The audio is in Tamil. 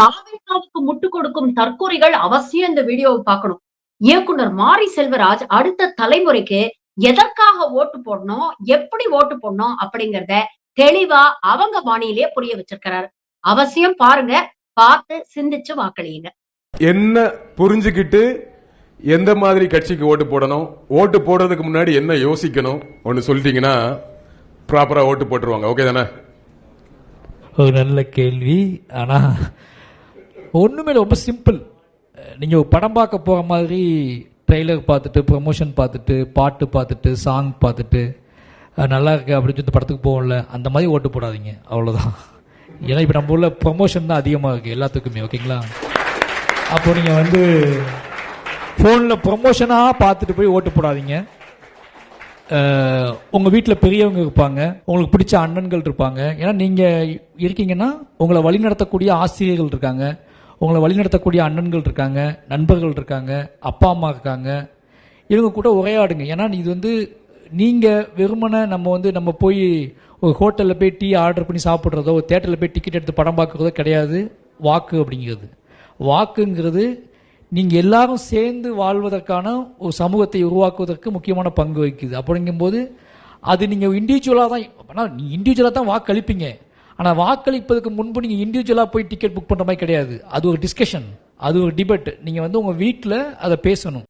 தாவேக்காவுக்கு முட்டு கொடுக்கும் தற்கொலைகள் அவசியம் இந்த வீடியோவை பார்க்கணும். இயக்குனர் மாரி செல்வராஜ் அடுத்த தலைமுறைக்கு எதற்காக ஓட்டு போடணும் எப்படி ஓட்டு போடணும் அப்படிங்கறத தெளிவா அவங்க பாணியிலே புரிய வச்சிருக்கிறாரு. அவசியம் பாருங்க பார்த்து சிந்திச்சு வாக்களியுங்க. என்ன புரிஞ்சுக்கிட்டு எந்த மாதிரி கட்சிக்கு ஓட்டு போடணும் ஓட்டு போடுறதுக்கு முன்னாடி என்ன யோசிக்கணும் ஒன்னு சொல்லிட்டீங்கன்னா ப்ராப்பரா ஓட்டு போட்டுருவாங்க. ஓகே தானே? ஒரு நல்ல கேள்வி. ஆனால் ஒன்றுமே ரொம்ப சிம்பிள் நீங்கள் படம் பார்க்க போகிற மாதிரி ட்ரெய்லர் பார்த்துட்டு ப்ரமோஷன் பார்த்துட்டு பாட்டு பார்த்துட்டு சாங் பார்த்துட்டு நல்லா இருக்கு அப்படின்னு சொல்லி படத்துக்கு போகல அந்த மாதிரி ஓட்டு போடாதீங்க அவ்வளோதான் ஏன்னா இப்போ நம்ம ஊரில் ப்ரமோஷன் தான் அதிகமாக இருக்குது எல்லாத்துக்குமே ஓகேங்களா? அப்போ நீங்கள் வந்து ஃபோனில் ப்ரமோஷனாக பார்த்துட்டு போய் ஓட்டு போடாதீங்க. உங்கள் வீட்டில் பெரியவங்க இருப்பாங்க உங்களுக்கு பிடிச்ச அண்ணன்கள் இருப்பாங்க. ஏன்னா நீங்கள் இருக்கீங்கன்னா உங்களை வழிநடத்தக்கூடிய ஆசிரியர்கள் இருக்காங்க. உங்களை வழிநடத்தக்கூடிய அண்ணன்கள் இருக்காங்க நண்பர்கள் இருக்காங்க அப்பா அம்மா இருக்காங்க. இவங்க கூட உரையாடுங்க. ஏன்னா இது வந்து நீங்கள் வெறுமனை நம்ம வந்து நம்ம போய் ஒரு ஹோட்டலில் போய் டீ ஆர்டர் பண்ணி சாப்பிட்றதோ ஒரு தேட்டரில் போய் டிக்கெட் எடுத்து படம் பார்க்குறதோ கிடையாது. வாக்கு அப்படிங்கிறது. வாக்குங்கிறது நீங்கள் எல்லாரும் சேர்ந்து வாழ்வதற்கான ஒரு சமூகத்தை உருவாக்குவதற்கு முக்கியமான பங்கு வகிக்குது. அப்படிங்கும்போது அது நீங்கள் இண்டிவிஜுவலாக தான் ஆனால் இண்டிவிஜுவலாக தான் வாக்களிப்பீங்க. ஆனால் வாக்களிப்பதற்கு முன்பு நீங்கள் இண்டிவிஜுவலாக போய் டிக்கெட் புக் பண்ணுற மாதிரி கிடையாது. அது ஒரு டிஸ்கஷன் அது ஒரு டிபேட் நீங்கள் வந்து உங்கள் வீட்டில் அதை பேசணும்.